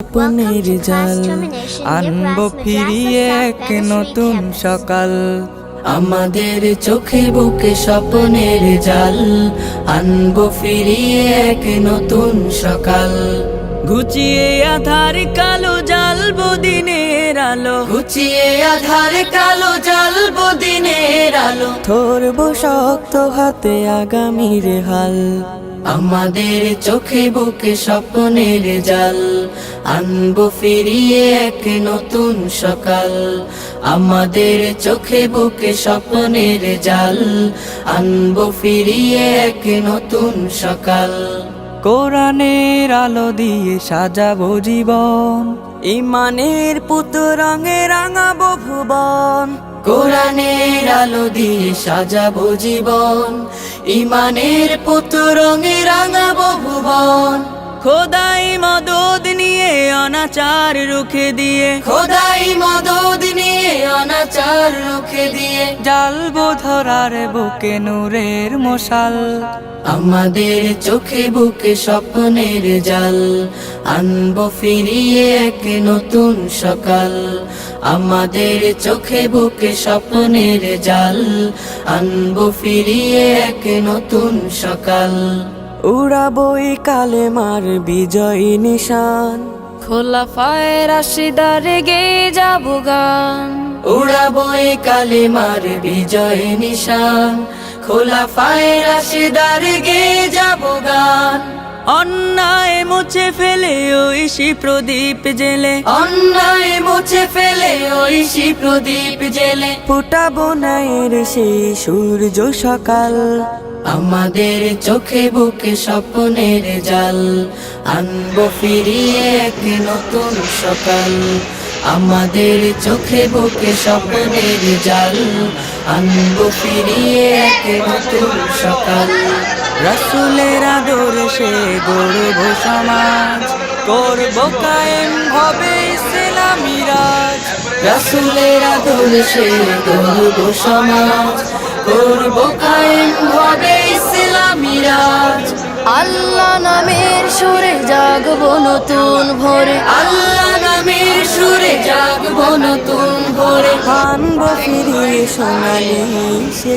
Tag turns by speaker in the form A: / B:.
A: স্বপ্নের জাল আনব ফিরিয়ে এক নতুন সকাল। আমাদের চোখে বুকে স্বপ্নের জাল আনব ফিরিয়ে এক নতুন সকাল। ঘুচিয়ে আধার কালো জ্বালবো দিনের আলো। ঘুচিয়ে আধার কালো জ্বালবো দিনের আলো। ধরবো শক্ত হাতে আগামীর হাল। আমাদের চোখে বুকে স্বপ্নের জাল। আনব ফিরিয়ে এক নতুন সকাল। আমাদের চোখে বুকে স্বপ্নের জাল। আনব ফিরিয়ে এক নতুন সকাল। কোরআনের আলো দিয়ে সাজাবো জীবন। ইমানের পুত রঙে রাঙাবো ভুবন। কোরআনের আলো দিয়ে সাজাবো জীবন। ইমানের পুত রঙে রাঙাবো ভুবন খোদাই মদদ নিয়ে অনাচার রুখে দিয়ে। খোদাই মদদ নিয়ে অনাচার রুখে দিয়ে জালবো ধরার বুকে নূরের মশাল। আমাদের চোখে বুকে স্বপ্নের জাল। আনব ফিরিয়ে এক নতুন সকাল। আমাদের চোখে বুকে স্বপ্নের জাল। আনব ফিরিয়ে এক নতুন সকাল। উড়াবই কালে মার বিজয় নিশান।
B: খোলা ফায়ের আশিদারে গে যাব গান।
A: উড়াবই কালে মার বিজয় নিশান। খোলা ফায়ের আশিদার গে যাব গান। অন্যায় মুছে ফেলে ঐশী প্রদীপ জেলে। অন্যায় মুছে ফেলে ঐশী প্রদীপ জেলে। ফুটাবো নায়ের সেই সূর্য সকাল। আমাদের চোখে বুকে স্বপ্নের জাল। আনব ফিরিয়ে এক নতুন সকাল। আমাদের চোখে বুকে স্বপ্নের জাল। আনব ফিরিয়ে এক নতুন সকাল। রসুলের আদর্শে গড়ব সমাজ। করব কায়েম হবে ইসলামী রাজ। রসুলের আদর্শে গড়ব সমাজ। করব কায়েম হবে ইসলামী রাজ।
B: আল্লাহ নামের সুরে জাগবো নতুন ভোরে।
A: আল্লাহ সুরে জাগবো নতুন ভোরে আনব ফিরিয়ে সোনালি সে